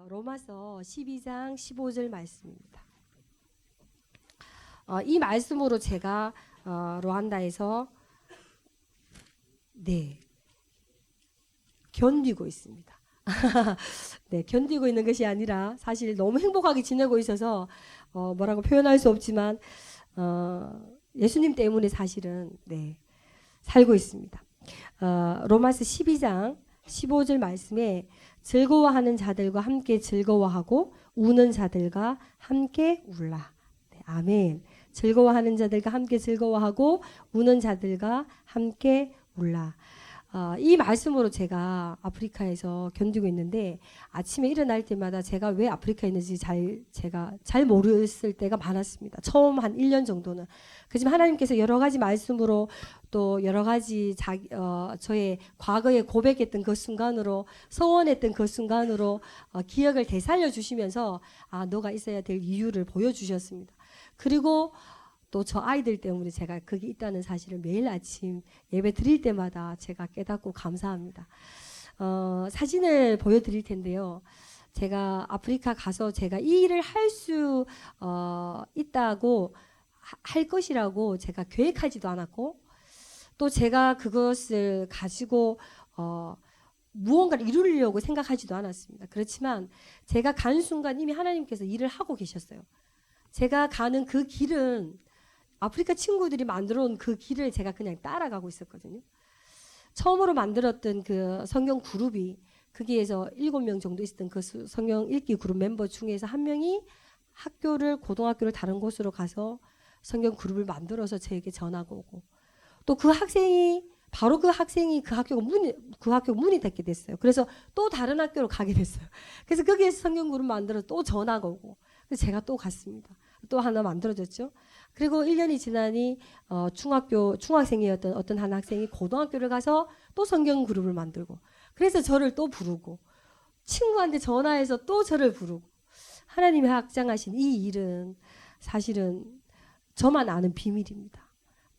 어, 로마서 12장 15절 말씀입니다. 어, 이 말씀으로 제가 어, 루안다에서 네 견디고 있습니다. 네 견디고 있는 것이 아니라 사실 너무 행복하게 지내고 있어서 어, 뭐라고 표현할 수 없지만 어, 예수님 때문에 사실은 네 살고 있습니다. 어, 로마서 12장 15절 말씀에 즐거워하는 자들과 함께 즐거워하고 우는 자들과 함께 울라. 네, 아멘. 즐거워하는 자들과 함께 즐거워하고 우는 자들과 함께 울라. 어, 이 말씀으로 제가 아프리카에서 견디고 있는데 아침에 일어날 때마다 제가 왜 아프리카에 있는지 잘 제가 잘 모르겠을 때가 많았습니다. 처음 한 1년 정도는. 그지만 하나님께서 여러 가지 말씀으로 또 여러 가지 자, 어, 저의 과거에 고백했던 그 순간으로 소원했던 그 순간으로 어, 기억을 되살려 주시면서 아 너가 있어야 될 이유를 보여 주셨습니다. 그리고 또 저 아이들 때문에 제가 거기 있다는 사실을 매일 아침 예배 드릴 때마다 제가 깨닫고 감사합니다. 어, 사진을 보여드릴 텐데요. 제가 아프리카 가서 제가 이 일을 할수 어, 있다고 하- 할 것이라고 제가 계획하지도 않았고 또 제가 그것을 가지고 어, 무언가를 이루려고 생각하지도 않았습니다. 그렇지만 제가 간 순간 이미 하나님께서 일을 하고 계셨어요. 제가 가는 그 길은 아프리카 친구들이 만들어 온 그 길을 제가 그냥 따라가고 있었거든요. 처음으로 만들었던 그 성경 그룹이 거기에서 일곱 명 정도 있었던 그 수- 성경 읽기 그룹 멤버 중에서 한 명이 학교를 고등학교를 다른 곳으로 가서 성경 그룹을 만들어서 저에게 전화가 오고 또 그 학생이 바로 그 학생이 그 학교가 문이 그 학교 문이 닫게 됐어요. 그래서 또 다른 학교로 가게 됐어요. 그래서 거기에서 성경 그룹 만들어 또 전화가 오고 그래서 제가 또 갔습니다. 또 하나 만들어졌죠. 그리고 1년이 지나니 어, 중학교 중학생이었던 어떤 한 학생이 고등학교를 가서 또 성경 그룹을 만들고 그래서 저를 또 부르고 친구한테 전화해서 또 저를 부르고 하나님이 확장하신 이 일은 사실은 저만 아는 비밀입니다.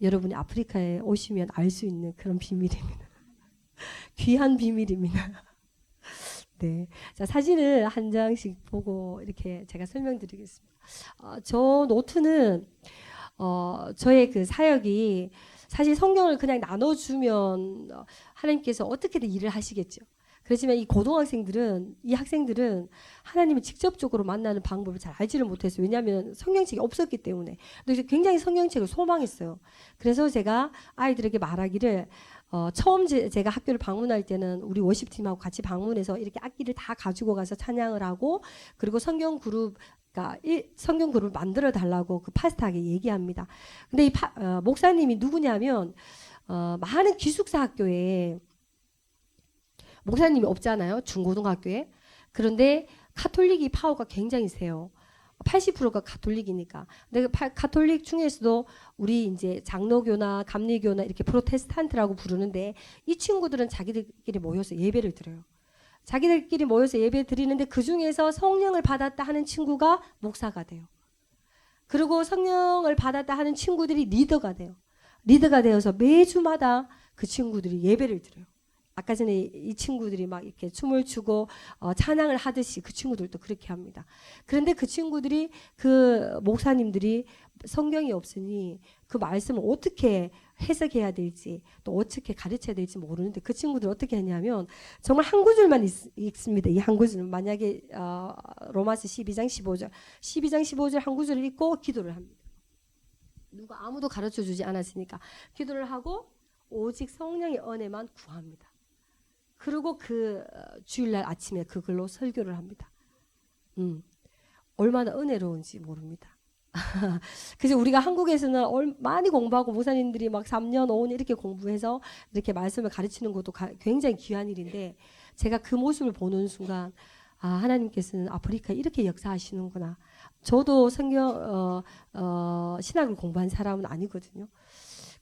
여러분이 아프리카에 오시면 알 수 있는 그런 비밀입니다. 귀한 비밀입니다. 네. 자, 사진을 한 장씩 보고 이렇게 제가 설명드리겠습니다. 어, 저 노트는 어, 저의 그 사역이 사실 성경을 그냥 나눠주면 어, 하나님께서 어떻게든 일을 하시겠죠. 그렇지만 이 고등학생들은 이 학생들은 하나님을 직접적으로 만나는 방법을 잘 알지를 못했어요. 왜냐하면 성경책이 없었기 때문에. 굉장히 성경책을 소망했어요. 그래서 제가 아이들에게 말하기를 어, 처음 제, 제가 학교를 방문할 때는 우리 워십팀하고 같이 방문해서 이렇게 악기를 다 가지고 가서 찬양을 하고 그리고 성경 그룹 그러니까 이 성경 그룹을 만들어 달라고 그 파스타에게 얘기합니다. 근데 이 파, 어, 목사님이 누구냐면 어, 많은 기숙사 학교에 목사님이 없잖아요. 중고등학교에. 그런데 카톨릭이 파워가 굉장히 세요. 80%가 가톨릭이니까. 근데 그 파- 가톨릭 중에서도 우리 이제 장로교나 감리교나 이렇게 프로테스탄트라고 부르는데 이 친구들은 자기들끼리 모여서 예배를 드려요. 자기들끼리 모여서 예배 드리는데 그 중에서 성령을 받았다 하는 친구가 목사가 돼요. 그리고 성령을 받았다 하는 친구들이 리더가 돼요. 리더가 되어서 매주마다 그 친구들이 예배를 드려요. 아까 전에 이 친구들이 막 이렇게 춤을 추고 어, 찬양을 하듯이 그 친구들도 그렇게 합니다. 그런데 그 친구들이 그 목사님들이 성경이 없으니 그 말씀을 어떻게 해석해야 될지 또 어떻게 가르쳐야 될지 모르는데 그 친구들 어떻게 하냐면 정말 한 구절만 읽, 읽습니다. 이 한 구절 만약에 어, 로마서 12장 15절 12장 15절 한 구절을 읽고 기도를 합니다. 누가 아무도 가르쳐 주지 않았으니까 기도를 하고 오직 성령의 은혜만 구합니다. 그리고 그 어, 주일날 아침에 그걸로 설교를 합니다. 음, 얼마나 은혜로운지 모릅니다. 그래서 우리가 한국에서는 얼- 많이 공부하고 목사님들이 막 3년, 5년 이렇게 공부해서 이렇게 말씀을 가르치는 것도 가- 굉장히 귀한 일인데 제가 그 모습을 보는 순간 아 하나님께서는 아프리카에 이렇게 역사하시는구나. 저도 성경 어, 어, 신학을 공부한 사람은 아니거든요.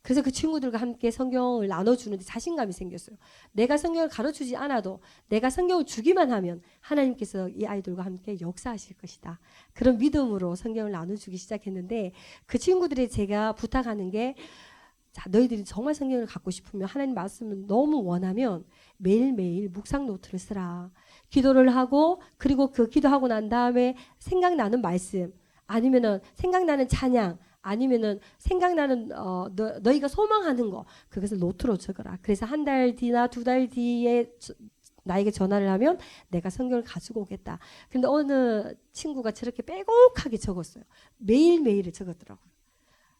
그래서 그 친구들과 함께 성경을 나눠주는데 자신감이 생겼어요. 내가 성경을 가르치지 않아도 내가 성경을 주기만 하면 하나님께서 이 아이들과 함께 역사하실 것이다. 그런 믿음으로 성경을 나눠주기 시작했는데 그 친구들이 제가 부탁하는 게 자, 너희들이 정말 성경을 갖고 싶으면 하나님 말씀을 너무 원하면 매일매일 묵상 노트를 쓰라. 기도를 하고 그리고 그 기도하고 난 다음에 생각나는 말씀 아니면은 생각나는 찬양 아니면은 생각나는 어 너, 너희가 소망하는 거 그것을 노트로 적어라. 그래서 한 달 뒤나 두 달 뒤에 저- 나에게 전화를 하면 내가 성경을 가지고 오겠다. 근데 어느 친구가 저렇게 빼곡하게 적었어요. 매일매일을 적었더라고요.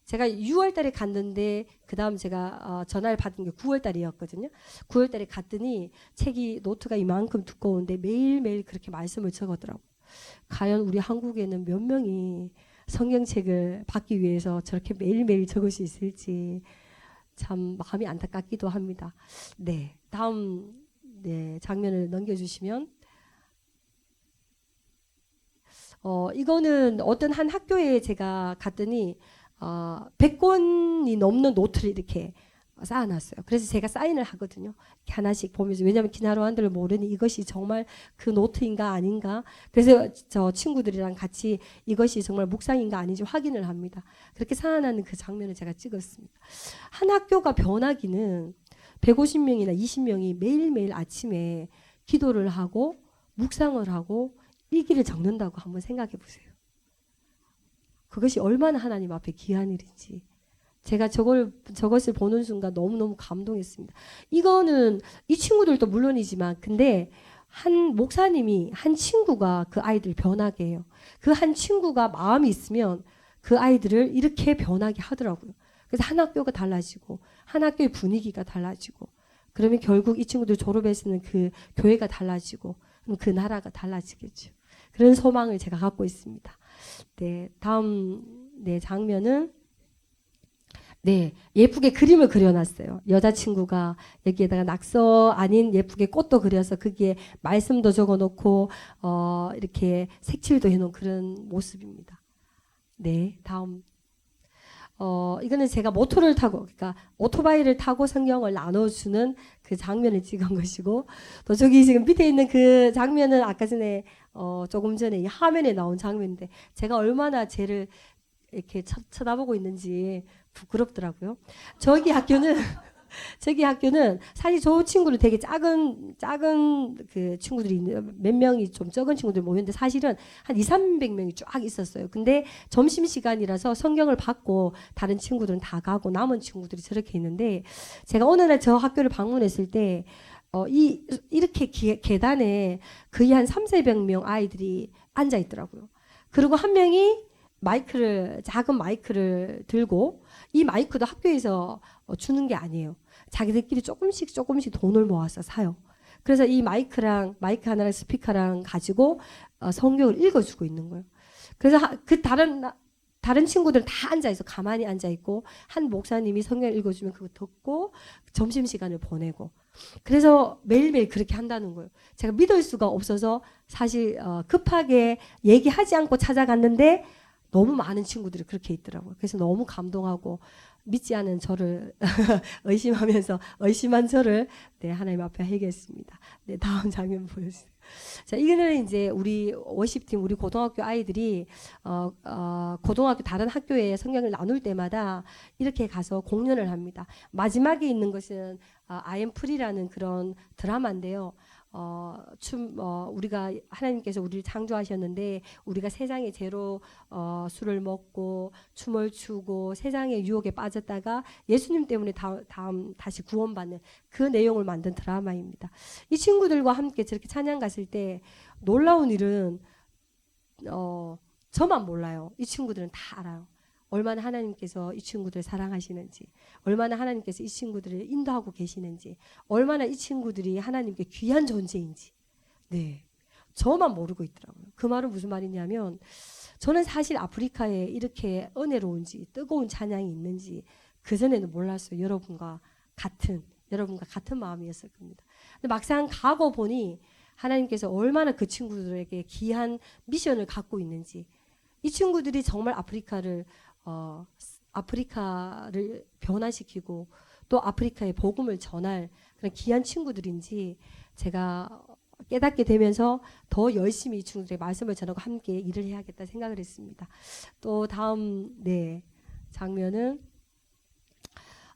제가 6월 달에 갔는데 그 다음 제가 어, 전화를 받은 게 9월 달이었거든요. 9월 달에 갔더니 책이 노트가 이만큼 두꺼운데 매일매일 그렇게 말씀을 적었더라고요. 과연 우리 한국에는 몇 명이 성경책을 받기 위해서 저렇게 매일매일 적을 수 있을지 참 마음이 안타깝기도 합니다. 네. 다음 네, 장면을 넘겨 주시면 어, 이거는 어떤 한 학교에 제가 갔더니 어, 100권이 넘는 노트를 이렇게 쌓아놨어요. 그래서 제가 사인을 하거든요. 하나씩 보면서 왜냐하면 기나로한들을 모르니 이것이 정말 그 노트인가 아닌가. 그래서 저 친구들이랑 같이 이것이 정말 묵상인가 아닌지 확인을 합니다. 그렇게 쌓아놨는 그 장면을 제가 찍었습니다. 한 학교가 변하기는 150명이나 20명이 매일매일 아침에 기도를 하고 묵상을 하고 일기를 적는다고 한번 생각해 보세요. 그것이 얼마나 하나님 앞에 귀한 일인지. 제가 저걸, 저것을 보는 순간 너무너무 감동했습니다. 이거는 이 친구들도 물론이지만, 근데 한 목사님이, 한 친구가 그 아이들 변하게 해요. 그 한 친구가 마음이 있으면 그 아이들을 이렇게 변하게 하더라고요. 그래서 한 학교가 달라지고, 한 학교의 분위기가 달라지고, 그러면 결국 이 친구들 졸업했으면 그 교회가 달라지고, 그럼 그 나라가 달라지겠죠. 그런 소망을 제가 갖고 있습니다. 네, 다음 네 장면은 네 예쁘게 그림을 그려놨어요. 여자친구가 여기에다가 낙서 아닌 예쁘게 꽃도 그려서 거기에 말씀도 적어놓고 어, 이렇게 색칠도 해놓은 그런 모습입니다. 네, 다음. 어, 이거는 제가 모토를 타고, 그러니까 오토바이를 타고 성경을 나눠주는 그 장면을 찍은 것이고, 또 저기 지금 밑에 있는 그 장면은 아까 전에, 어, 조금 전에 이 화면에 나온 장면인데, 제가 얼마나 쟤를 이렇게 쳐, 쳐다보고 있는지 부끄럽더라고요. 저기 학교는, 저기 학교는 사실 저 친구를 되게 작은, 작은 그 친구들이 몇 명이 좀 적은 친구들 모였는데 사실은 한 2, 300명이 쫙 있었어요. 근데 점심 시간이라서 성경을 받고 다른 친구들은 다 가고 남은 친구들이 저렇게 있는데 제가 어느 날 저 학교를 방문했을 때 어, 이, 이렇게 기- 계단에 거의 한 3, 400명 아이들이 앉아 있더라고요. 그리고 한 명이 마이크를, 작은 마이크를 들고 이 마이크도 학교에서 어, 주는 게 아니에요. 자기들끼리 조금씩 조금씩 돈을 모아서 사요. 그래서 이 마이크랑 마이크 하나랑 스피커랑 가지고 어, 성경을 읽어주고 있는 거예요. 그래서 하- 그 다른 나- 다른 친구들은 다 앉아 있어 가만히 앉아 있고 한 목사님이 성경 읽어주면 그거 듣고 점심 시간을 보내고 그래서 매일매일 그렇게 한다는 거예요. 제가 믿을 수가 없어서 사실 어, 급하게 얘기하지 않고 찾아갔는데 너무 많은 친구들이 그렇게 있더라고요. 그래서 너무 감동하고 믿지 않은 저를 의심하면서 의심한 저를 네, 하나님 앞에 회개했습니다. 네, 다음 장면 보여주세요. 자, 이거는 이제 우리 워십팀, 우리 고등학교 아이들이 어, 어, 고등학교 다른 학교에 성경을 나눌 때마다 이렇게 가서 공연을 합니다. 마지막에 있는 것은 아, 아이엠 프리라는 그런 드라마인데요. 어, 춤, 어, 우리가 하나님께서 우리를 창조하셨는데 우리가 세상의 죄로 어, 술을 먹고 춤을 추고 세상의 유혹에 빠졌다가 예수님 때문에 다, 다음 다시 구원받는 그 내용을 만든 드라마입니다. 이 친구들과 함께 저렇게 찬양 갔을 때 놀라운 일은 어, 저만 몰라요. 이 친구들은 다 알아요. 얼마나 하나님께서 이 친구들을 사랑하시는지, 얼마나 하나님께서 이 친구들을 인도하고 계시는지, 얼마나 이 친구들이 하나님께 귀한 존재인지. 네. 저만 모르고 있더라고요. 그 말은 무슨 말이냐면, 저는 사실 아프리카에 이렇게 은혜로운지, 뜨거운 찬양이 있는지, 그전에는 몰랐어요. 여러분과 같은, 여러분과 같은 마음이었을 겁니다. 근데 막상 가고 보니, 하나님께서 얼마나 그 친구들에게 귀한 미션을 갖고 있는지, 이 친구들이 정말 아프리카를 어, 아프리카를 변화시키고 또 아프리카의 복음을 전할 그런 귀한 친구들인지 제가 깨닫게 되면서 더 열심히 이 친구들의 말씀을 전하고 함께 일을 해야겠다 생각을 했습니다. 또 다음 네 장면은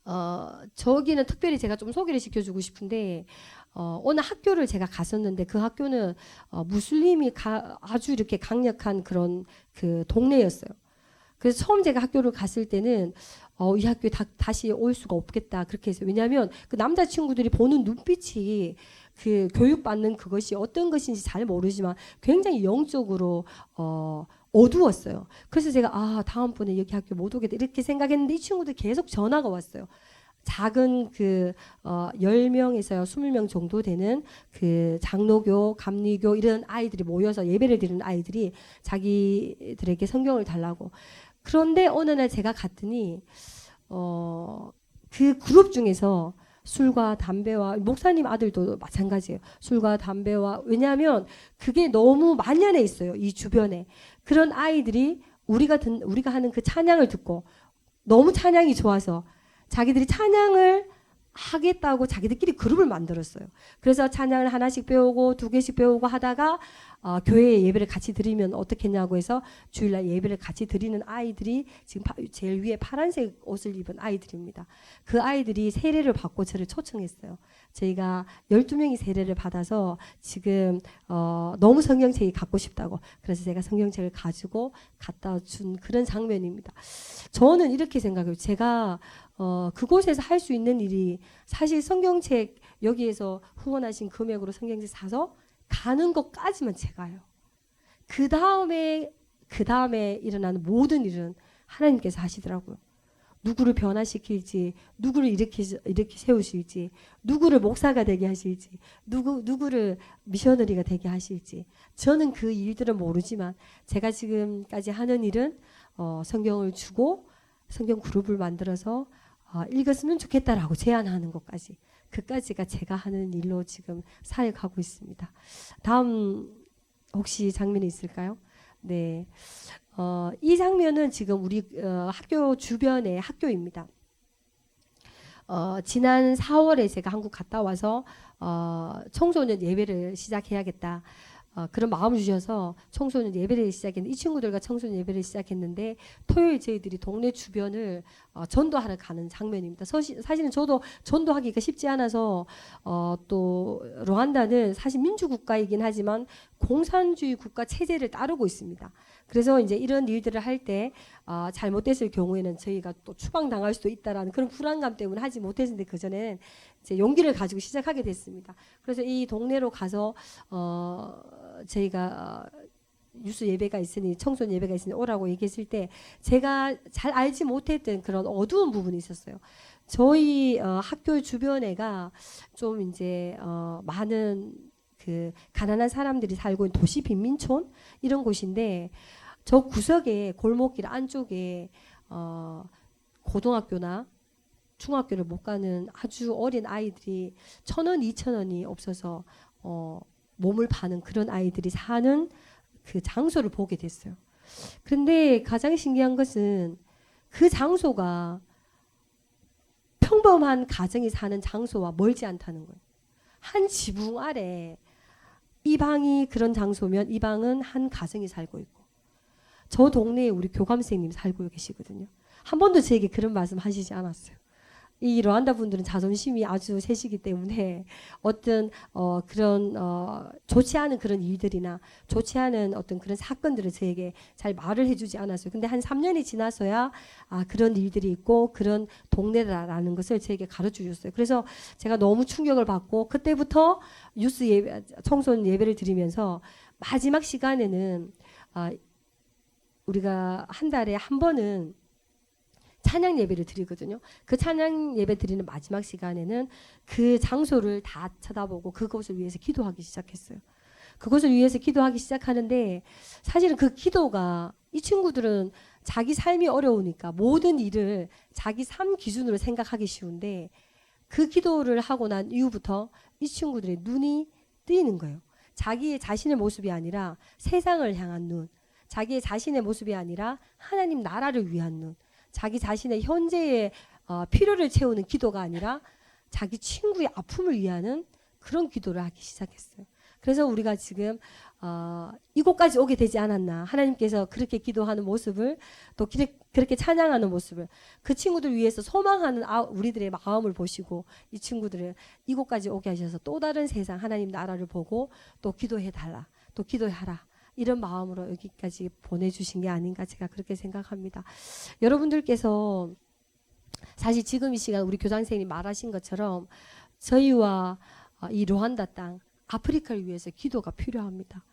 어, 저기는 특별히 제가 좀 소개를 시켜주고 싶은데 어, 어느 학교를 제가 갔었는데 그 학교는 어, 무슬림이 가, 아주 이렇게 강력한 그런 그 동네였어요. 그래서 처음 제가 학교를 갔을 때는 어, 이 학교에 다, 다시 올 수가 없겠다 그렇게 해서 왜냐하면 그 남자 친구들이 보는 눈빛이 그 교육받는 그것이 어떤 것인지 잘 모르지만 굉장히 영적으로 어, 어두웠어요. 그래서 제가 아 다음번에 여기 학교 못 오겠다 이렇게 생각했는데 이 친구들 계속 전화가 왔어요. 작은 그 어, 10명에서 20명 정도 되는 그 장로교, 감리교 이런 아이들이 모여서 예배를 드리는 아이들이 자기들에게 성경을 달라고. 그런데 어느 날 제가 갔더니 어, 그 그룹 중에서 술과 담배와 목사님 아들도 마찬가지예요. 술과 담배와 왜냐하면 그게 너무 만연해 있어요. 이 주변에 그런 아이들이 우리가 듣, 우리가 하는 그 찬양을 듣고 너무 찬양이 좋아서 자기들이 찬양을 하겠다고 자기들끼리 그룹을 만들었어요. 그래서 찬양을 하나씩 배우고 두 개씩 배우고 하다가 어, 교회에 예배를 같이 드리면 어떻겠냐고 해서 주일날 예배를 같이 드리는 아이들이 지금 파- 제일 위에 파란색 옷을 입은 아이들입니다. 그 아이들이 세례를 받고 저를 초청했어요. 저희가 12명이 세례를 받아서 지금 어, 너무 성경책이 갖고 싶다고 그래서 제가 성경책을 가지고 갖다 준 그런 장면입니다. 저는 이렇게 생각해요. 제가 어, 그곳에서 할 수 있는 일이 사실 성경책 여기에서 후원하신 금액으로 성경책 사서 가는 것까지만 제가요. 그 다음에 그 다음에 일어나는 모든 일은 하나님께서 하시더라고요. 누구를 변화시킬지, 누구를 이렇게 이렇게 세우실지, 누구를 목사가 되게 하실지, 누구 누구를 미셔너리가 되게 하실지. 저는 그 일들은 모르지만 제가 지금까지 하는 일은 어, 성경을 주고 성경 그룹을 만들어서 어, 읽었으면 좋겠다라고 제안하는 것까지 그까지가 제가 하는 일로 지금 사역하고 있습니다. 다음 혹시 장면이 있을까요? 네, 어, 이 장면은 지금 우리 어, 학교 주변의 학교입니다. 어, 지난 4월에 제가 한국 갔다 와서 어, 청소년 예배를 시작해야겠다. 어, 그런 마음을 주셔서 청소년 예배를 시작했는데 이 친구들과 청소년 예배를 시작했는데 토요일 저희들이 동네 주변을 어, 전도하러 가는 장면입니다. 서시, 사실은 저도 전도하기가 쉽지 않아서 어, 또 르완다는 사실 민주국가이긴 하지만 공산주의 국가 체제를 따르고 있습니다. 그래서 이제 이런 일들을 할때 어, 잘못됐을 경우에는 저희가 또 추방당할 수도 있다라는 그런 불안감 때문에 하지 못했는데 그 전에는 용기를 가지고 시작하게 됐습니다. 그래서 이 동네로 가서 어, 저희가 어, 유수 예배가 있으니 청소년 예배가 있으니 오라고 얘기했을 때 제가 잘 알지 못했던 그런 어두운 부분이 있었어요. 저희 어, 학교 주변에가 좀 이제 어, 많은 그 가난한 사람들이 살고 있는 도시 빈민촌 이런 곳인데 저 구석에 골목길 안쪽에 어, 고등학교나 중학교를 못 가는 아주 어린 아이들이 천 원, 이천 원이 없어서 어, 몸을 파는 그런 아이들이 사는 그 장소를 보게 됐어요. 그런데 가장 신기한 것은 그 장소가 평범한 가정이 사는 장소와 멀지 않다는 거예요. 한 지붕 아래 이 방이 그런 장소면 이 방은 한 가정이 살고 있고 저 동네에 우리 교감 선생님 살고 계시거든요. 한 번도 저에게 그런 말씀 하시지 않았어요. 이 르완다 분들은 자존심이 아주 세시기 때문에 어떤 어, 그런 어, 좋지 않은 그런 일들이나 좋지 않은 어떤 그런 사건들을 저에게 잘 말을 해주지 않았어요. 근데 한 3년이 지나서야 아 그런 일들이 있고 그런 동네라는 것을 저에게 가르쳐 주셨어요. 그래서 제가 너무 충격을 받고 그때부터 유스 예배, 청소년 예배를 드리면서 마지막 시간에는 아, 우리가 한 달에 한 번은 찬양 예배를 드리거든요. 그 찬양 예배 드리는 마지막 시간에는 그 장소를 다 쳐다보고 그것을 위해서 기도하기 시작했어요. 그것을 위해서 기도하기 시작하는데 사실은 그 기도가 이 친구들은 자기 삶이 어려우니까 모든 일을 자기 삶 기준으로 생각하기 쉬운데 그 기도를 하고 난 이후부터 이 친구들의 눈이 뜨이는 거예요. 자기의 자신의 모습이 아니라 세상을 향한 눈, 자기의 자신의 모습이 아니라 하나님 나라를 위한 눈, 자기 자신의 현재의 어, 필요를 채우는 기도가 아니라 자기 친구의 아픔을 위하는 그런 기도를 하기 시작했어요. 그래서 우리가 지금 어, 이곳까지 오게 되지 않았나. 하나님께서 그렇게 기도하는 모습을 또 그렇게 찬양하는 모습을 그 친구들 위해서 소망하는 아- 우리들의 마음을 보시고 이 친구들을 이곳까지 오게 하셔서 또 다른 세상 하나님 나라를 보고 또 기도해 달라. 또 기도하라 이런 마음으로 여기까지 보내주신 게 아닌가 제가 그렇게 생각합니다. 여러분들께서 사실 지금 이 시간 우리 교장 선생님이 말하신 것처럼 저희와 어, 이 루안다 땅 아프리카를 위해서 기도가 필요합니다.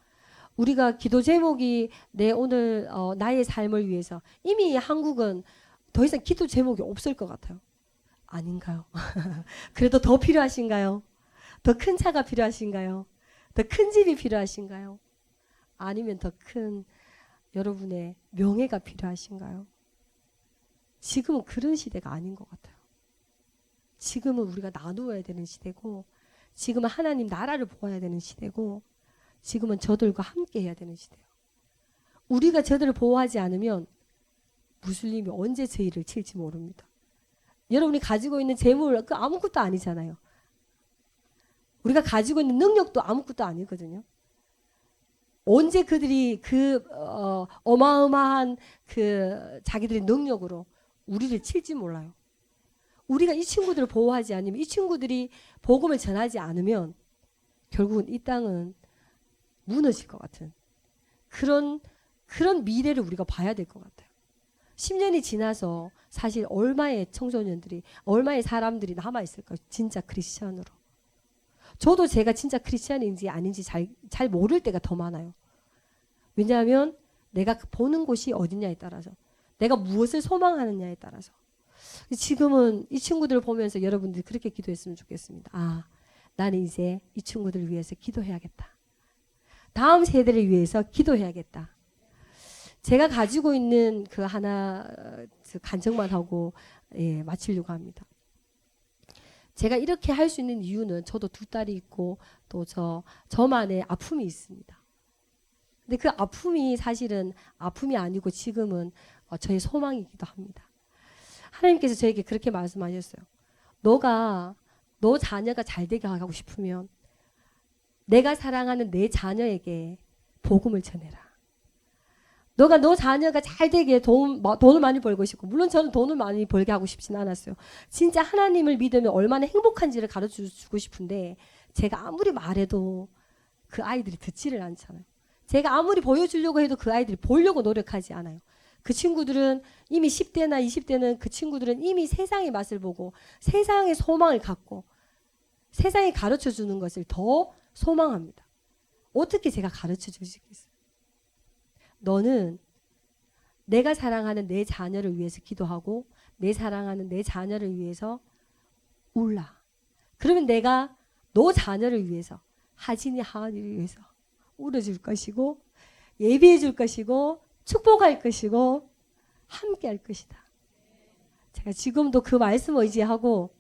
우리가 기도 제목이 내 오늘 어, 나의 삶을 위해서 이미 한국은 더 이상 기도 제목이 없을 것 같아요. 아닌가요? 그래도 더 필요하신가요? 더 큰 차가 필요하신가요? 더 큰 집이 필요하신가요? 아니면 더 큰 여러분의 명예가 필요하신가요? 지금은 그런 시대가 아닌 것 같아요. 지금은 우리가 나누어야 되는 시대고, 지금은 하나님 나라를 보아야 되는 시대고, 지금은 저들과 함께 해야 되는 시대예요. 우리가 저들을 보호하지 않으면 무슬림이 언제 저희를 칠지 모릅니다. 여러분이 가지고 있는 재물 그 아무것도 아니잖아요. 우리가 가지고 있는 능력도 아무것도 아니거든요. 언제 그들이 그 어, 어마어마한 그 자기들의 능력으로 우리를 칠지 몰라요. 우리가 이 친구들을 보호하지 않으면 이 친구들이 복음을 전하지 않으면 결국은 이 땅은 무너질 것 같은 그런 그런 미래를 우리가 봐야 될 것 같아요. 10년이 지나서 사실 얼마의 청소년들이 얼마의 사람들이 남아 있을까요? 진짜 크리스천으로. 저도 제가 진짜 크리스천인지 아닌지 잘, 잘 모를 때가 더 많아요. 왜냐하면 내가 그 보는 곳이 어디냐에 따라서 내가 무엇을 소망하느냐에 따라서 지금은 이 친구들을 보면서 여러분들이 그렇게 기도했으면 좋겠습니다. 아, 나는 이제 이 친구들을 위해서 기도해야겠다. 다음 세대를 위해서 기도해야겠다. 제가 가지고 있는 그 하나 어, 그 간증만 하고 예, 마치려고 합니다. 제가 이렇게 할 수 있는 이유는 저도 두 딸이 있고 또 저 저만의 아픔이 있습니다. 근데 그 아픔이 사실은 아픔이 아니고 지금은 어, 저의 소망이기도 합니다. 하나님께서 저에게 그렇게 말씀하셨어요. 너가 너 자녀가 잘 되게 하고 싶으면 내가 사랑하는 내 자녀에게 복음을 전해라. 너가 너 자녀가 잘 되게 돈, 뭐, 돈을 많이 벌고 싶고 물론 저는 돈을 많이 벌게 하고 싶진 않았어요. 진짜 하나님을 믿으면 얼마나 행복한지를 가르쳐 주고 싶은데 제가 아무리 말해도 그 아이들이 듣지를 않잖아요. 제가 아무리 보여주려고 해도 그 아이들이 보려고 노력하지 않아요. 그 친구들은 이미 10대나 20대는 그 친구들은 이미 세상의 맛을 보고 세상의 소망을 갖고 세상이 가르쳐 주는 것을 더 소망합니다. 어떻게 제가 가르쳐 주시겠어요? 너는 내가 사랑하는 내 자녀를 위해서 기도하고 내 사랑하는 내 자녀를 위해서 울라. 그러면 내가 너 자녀를 위해서 하진이 하은이를 위해서 울어줄 것이고 예비해 줄 것이고 축복할 것이고 함께 할 것이다. 제가 지금도 그 말씀 의지하고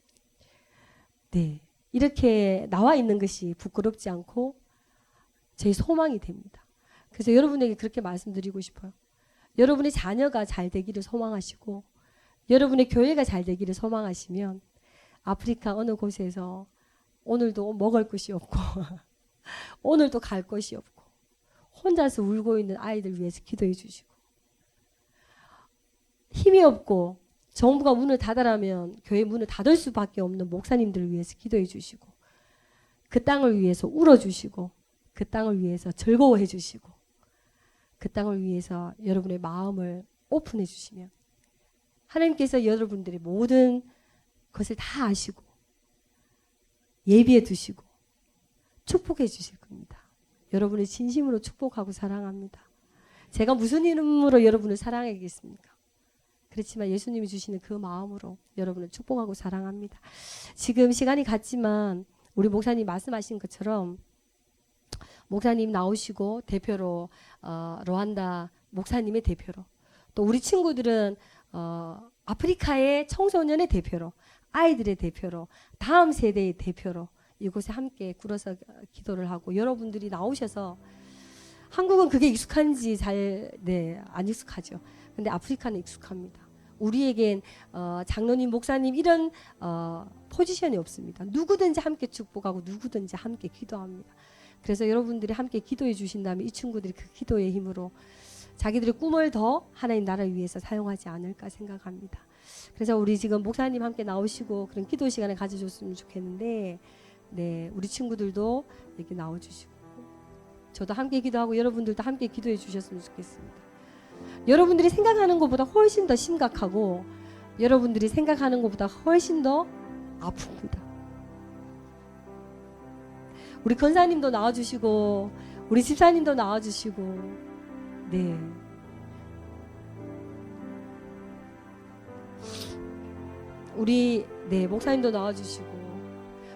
네 이렇게 나와 있는 것이 부끄럽지 않고 제 소망이 됩니다. 그래서 여러분에게 그렇게 말씀드리고 싶어요. 여러분의 자녀가 잘 되기를 소망하시고 여러분의 교회가 잘 되기를 소망하시면 아프리카 어느 곳에서 오늘도 먹을 것이 없고 오늘도 갈 곳이 없고 혼자서 울고 있는 아이들 위해서 기도해 주시고. 힘이 없고 정부가 문을 닫으라면 교회 문을 닫을 수밖에 없는 목사님들을 위해서 기도해 주시고 그 땅을 위해서 울어 주시고 그 땅을 위해서 즐거워해 주시고 그 땅을 위해서 여러분의 마음을 오픈해 주시면 하나님께서 여러분들의 모든 것을 다 아시고 예비해 두시고 축복해 주실 겁니다. 여러분을 진심으로 축복하고 사랑합니다. 제가 무슨 이름으로 여러분을 사랑하겠습니까? 그렇지만 예수님이 주시는 그 마음으로 여러분을 축복하고 사랑합니다. 지금 시간이 갔지만 우리 목사님 말씀하신 것처럼 목사님 나오시고 대표로 어, 로안다 목사님의 대표로 또 우리 친구들은 어, 아프리카의 청소년의 대표로 아이들의 대표로 다음 세대의 대표로 이곳에 함께 굴어서 기도를 하고 여러분들이 나오셔서 한국은 그게 익숙한지 잘 네 안 익숙하죠. 근데 아프리카는 익숙합니다. 우리에겐 어, 장로님, 목사님 이런 어, 포지션이 없습니다. 누구든지 함께 축복하고 누구든지 함께 기도합니다. 그래서 여러분들이 함께 기도해 주신다면 이 친구들이 그 기도의 힘으로 자기들의 꿈을 더 하나님 나라를 위해서 사용하지 않을까 생각합니다. 그래서 우리 지금 목사님 함께 나오시고 그런 기도 시간을 가져줬으면 좋겠는데, 네, 우리 친구들도 이렇게 나와주시고, 저도 함께 기도하고 여러분들도 함께 기도해 주셨으면 좋겠습니다. 여러분들이 생각하는 것보다 훨씬 더 심각하고, 여러분들이 생각하는 것보다 훨씬 더 아픕니다. 우리 권사님도 나와주시고, 우리 집사님도 나와주시고, 네. 우리 네 목사님도 나와주시고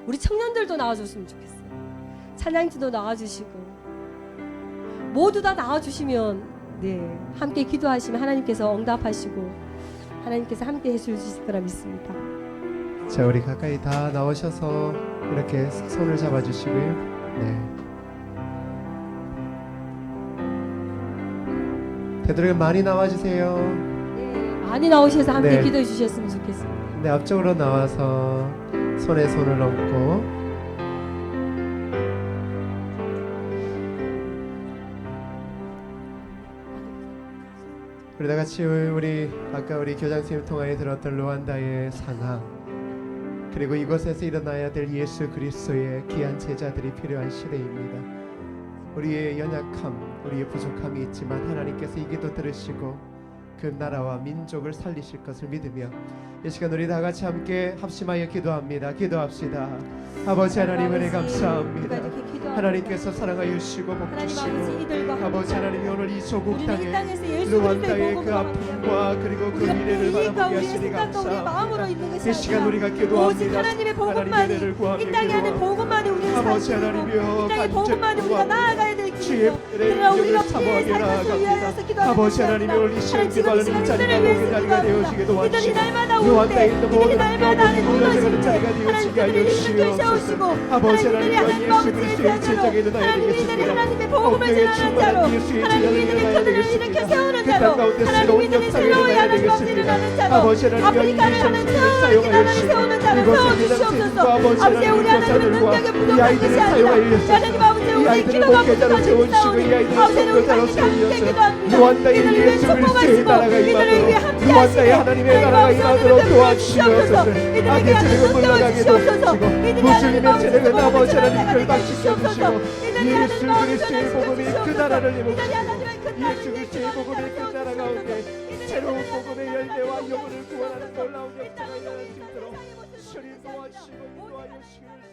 우리 청년들도 나와줬으면 좋겠어요. 찬양팀도 나와주시고 모두 다 나와주시면 네 함께 기도하시면 하나님께서 응답하시고 하나님께서 함께 해주실 거라 믿습니다. 자, 우리 가까이 다 나오셔서 이렇게 손을 잡아주시고요. 네. 되도록 많이 나와주세요. 네, 많이 나오셔서 함께 네. 기도해 주셨으면 좋겠습니다. 네, 앞쪽으로 나와서 손에 손을 얹고 우리 다 같이 우리 아까 우리 교장 선생님 통화에 들었던 루안다의 상황 그리고 이곳에서 일어나야 될 예수 그리스도의 귀한 제자들이 필요한 시대입니다. 우리의 연약함, 우리의 부족함이 있지만 하나님께서 이 기도 들으시고 그 나라와 민족을 살리실 것을 믿으며 이 시간 우리 다 같이 함께 합심하여 기도합니다. 기도합시다. 아버지 하나님 은혜 감사합니다. 하나님께서 사랑하여 주시고 복 하나님 아버지 주시고 이들과 아버지 하나님 오늘 이 조국 땅에 그리스도의 그 아픔과 그리고 그 미래를 바라보게 하시니 감사합니다. 이 시간 우리가 기도합니다. 하나님의 복음만이 이 땅에 하는 복음만이 우리를 살리고 이 땅의 복음만이 우리가 될 은혜의 그러나 우리가. 기도하는 아버지 하나님 하나님 지금 기도하는 자리가 복의 자리가. 되어지게 도와주시고 있는 이들이 모든 날마다 하나님 힘을 주시옵소서. 세우시고 아버지 하나님 하나님 하나님 예수 그리스도의 하나님 이들이 되겠습니다. 하나님의 복음을 전하는 자로 하나님 그들을 되겠습니다. 일으켜 세우는 그 자로 하나님 새로운 일어나야 하나님 되겠습니다. 일어나는 자로 하나님 아프리카를 하는 새로운 나라를 세우는 자로 세워주시옵소서 아버지 우리 하나님은 능력에 부족한 것이 아니라 하나님 아버지 우리 기도가 부족한 것이 싸우니 아버지는 우리 같이 함께 기도합니다. 루안다의 이들을 위해 예수 그리스도의 나라가 이들을 위해 임하도록 하시고 하나님의 나라가 임하도록 도와주시옵소서. 악의 물러가게 주시옵소서. 도와주시고 무슬림의 세력은 아버지 하나님 복음을 결박시켜 전하게 주시고 이들이 예수 그리스도의 복음이 그 나라를 그 나라를 예수 그리스도의 복음이 그 나라 가운데 새로운 복음의 열매와 영혼을 구원하는 놀라운 역사가 일어날 수 있도록 주님 도와주시고 인도하여 주시기를.